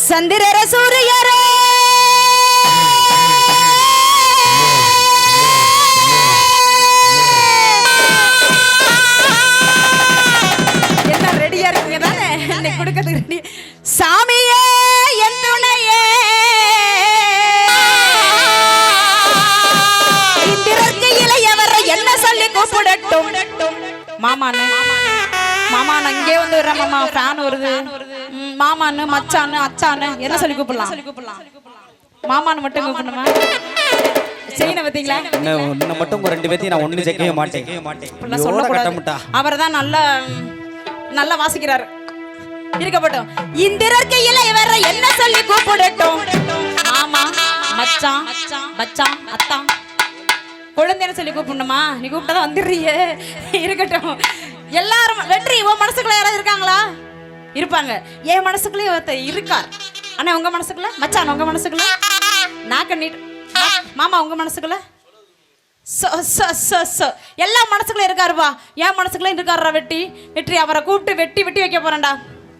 சந்திரர சூரியரே! என்ன ரெடியா இருக்கீங்க தானே? இன்னைக்கு கொடுக்கறதுக்கு ரெடி சாமியே என் துணையே! இந்திரருக்கு இளையவரை என்ன சொல்லி கூப்பிடட்டும்? மாமான்னு மாமான்னு அங்கே வந்து வர்ற மாமா. ஃபேன் வருது. மாமான்னு மச்சான்னு அச்சான்னு என்ன சொல்லி கூப்பிடலாம்? மாமான்னு மட்டும் கூப்பிடணுமா? செய்யன பாத்தீங்களா? இன்னும் மட்டும் ரெண்டு பேத்தையும் நான் ஒண்ணு சேர்க்கவே மாட்டேன். சொல்லக்கூடாது. அவர் தான் நல்ல நல்லா வாசிக்கிறாரு. இருக்கப்பட்டோம் இந்திரருக்கு இளையவரை என்ன சொல்லி கூப்பிடட்டும்? மாமா மச்சான் மச்சான் அத்தான். குழந்தைன்னு சொல்லி கூப்பிடணுமா? நீ கூப்பிட்டா வந்துடுறியே. இருக்கட்டும். எல்லாரும் வெற்றி உன் மனசுக்குள்ள யாராவது இருக்காங்களா? இருப்பாங்க. என் மனசுக்குள்ளே ஒருத்தர் இருக்கார். ஆனா உங்க மனசுக்குள்ள? மச்சான் உங்க மனசுக்குள்ள? நாக்க நீட் மாமா உங்க மனசுக்குள்ள? சோ, எல்லா மனசுக்குள்ள இருக்காருப்பா. என் மனசுக்குள்ள இருக்காருடா வெட்டி. வெற்றி அவரை கூப்பிட்டு வெட்டி வெட்டி வைக்க போறேன்டா.